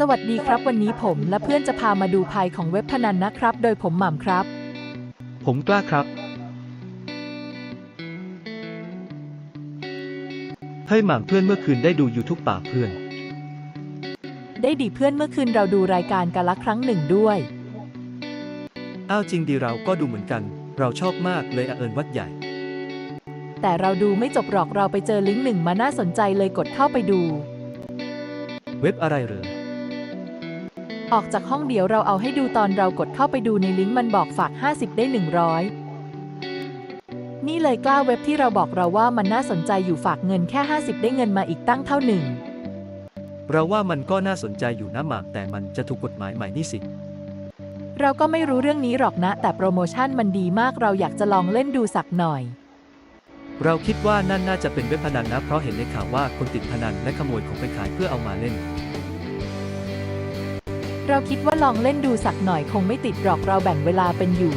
สวัสดีครับวันนี้ผมและเพื่อนจะพามาดูภัยของเว็บพนันนะครับ โดยผมหม่ำครับ ผมกล้าครับเฮ้ยหม่ำเพื่อนเมื่อคืนได้ดูยูทูบป่าเพื่อน ได้ดีเพื่อนเมื่อคืนเราดูรายการกันละครั้งหนึ่งด้วย อ้าวจริงดีเราก็ดูเหมือนกัน เราชอบมากเลยอะเอิญวัดใหญ่ แต่เราดูไม่จบหรอกเราไปเจอลิงก์หนึ่งมาน่าสนใจเลยกดเข้าไปดู เว็บอะไรเหรอ ออกจากห้องเดี๋ยวเราเอาให้ดูตอนเรากดเข้าไปดูในลิงก์มันบอกฝาก 50 ได้ 100 นี่เลยกล้าเว็บที่เราบอกเราว่ามันน่าสนใจอยู่ฝากเงินแค่ 50 ได้เงินมาอีกตั้งเท่าหนึ่ง เราว่ามันก็น่าสนใจอยู่นะหม่ำแต่มันจะถูกกฎหมายใหม่นี่สิ เราก็ไม่รู้เรื่องนี้หรอกนะ แต่โปรโมชั่นมันดีมากเราอยากจะลองเล่นดูสักหน่อย เราคิดว่านั่นน่าจะเป็นเว็บพนันนะเพราะเห็นในข่าวว่าคนติดพนันและขโมยของไปขายเพื่อเอามาเล่น เราคิดว่าลองเล่นดูสักหน่อยคงไม่ติดหรอกเราแบ่งเวลาเป็นอยู่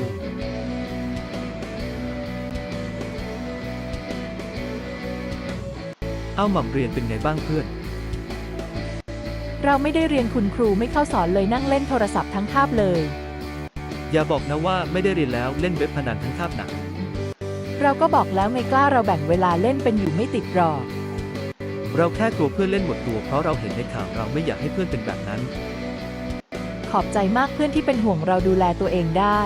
เอ้าหม่ำเรียนเป็นไงบ้างเพื่อน เราไม่ได้เรียนคุณครูไม่เข้าสอนเลยนั่งเล่นโทรศัพท์ทั้งคาบเลย อย่าบอกนะว่าไม่ได้เรียนแล้วเล่นเว็บพนันทั้งคาบหนัก เราก็บอกแล้วไงกล้าเราแบ่งเวลาเล่นเป็นอยู่ไม่ติดหรอก เราแค่กลัวเพื่อนเล่นหมดตัวเพราะเราเห็นในข่าวเราไม่อยากให้เพื่อนเป็นแบบนั้น ขอบใจมากเพื่อนที่เป็นห่วงเราดูแลตัวเองได้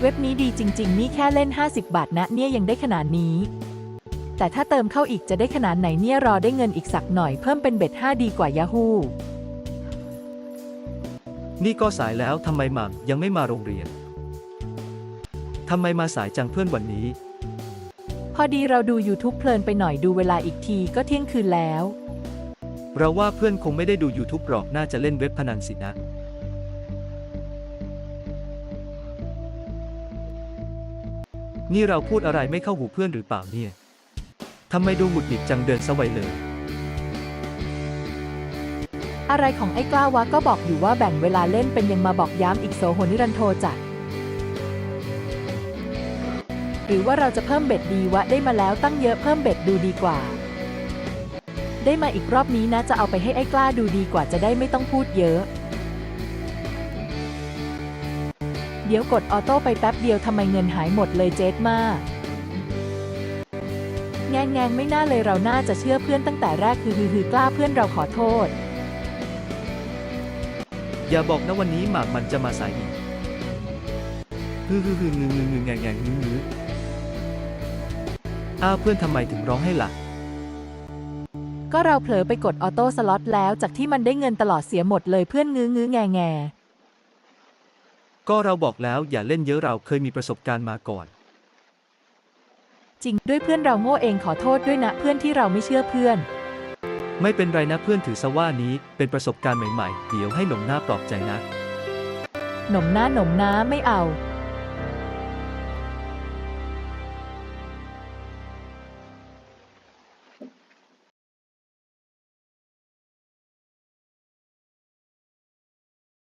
เว็บนี้ดีจริง ๆ นี่แค่เล่น 50 บาทนะเนี่ยยังได้ขนาดนี้ แต่ถ้าเติมเข้าอีกจะได้ขนาดไหนเนี่ยรอได้เงินอีกสักหน่อยเพิ่มเป็นเบ็ด5ดีกว่า Yahoo นี่ก็สายแล้วทำไมหม่ำยังไม่มาโรงเรียน ทำไมมาสายจังเพื่อนวันนี้ พอดีเราดู YouTube เพลินไปหน่อยดูเวลาอีกทีก็เที่ยงคืนแล้ว เราว่าเพื่อนคงไม่ได้ดู YouTube หรอกน่าจะเล่นเว็บพนันสินะ นี่เราพูดอะไรไม่เข้าหูเพื่อนหรือเปล่าเนี่ยทำไมดูหงุดหงิดจังเดินสวัยเลย อะไรของไอ้กล้าวะก็บอกอยู่ว่าแบ่งเวลาเล่นเป็นยังมาบอกย้ำอีกโซโหนิรันโทจัดหรือว่าเราจะเพิ่มเบ็ดดีวะได้มาแล้วตั้งเยอะเพิ่มเบ็ดดูดีกว่า ได้มาอีกรอบนี้นะจะเอาไปให้ไอ้กล้าดูดีกว่าจะได้ไม่ต้องพูดเยอะ เดี๋ยวกดออโต้ไปแป๊บเดียวทำไมเงินหายหมดเลยเจ๊ดมากแงงแงงไม่น่าเลยเราน่าจะเชื่อเพื่อนตั้งแต่แรกคือฮือฮือกล้าเพื่อนเราขอโทษ อย่าบอกนะวันนี้หมากมันจะมาสายอีกฮือฮือฮืองึงงึงงึงแงงแงงงึงงึอ้าวเพื่อนทำไมถึงร้องให้ล่ะ ก็เราเผลอไปกดออโต้สล็อตแล้วจากที่มันได้เงินตลอดเสียหมดเลยเพื่อนงื้องื้อแงแงก็เราบอกแล้วอย่าเล่นเยอะเราเคยมีประสบการณ์มาก่อน จริงด้วยเพื่อนเราโง่เองขอโทษด้วยนะเพื่อนที่เราไม่เชื่อเพื่อน ไม่เป็นไรนะเพื่อนถือซะว่านี้เป็นประสบการณ์ใหม่ๆ เดี๋ยวให้หนุ่มหน้าปลอบใจนะ หนมหน้าหนมน้าไม่เอา